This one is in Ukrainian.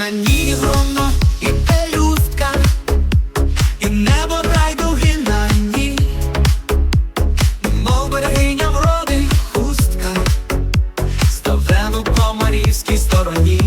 на ній громно і пелюстка, і небо райдуги на ній, мов берегиня вроди хустка, ставлену по марівській стороні.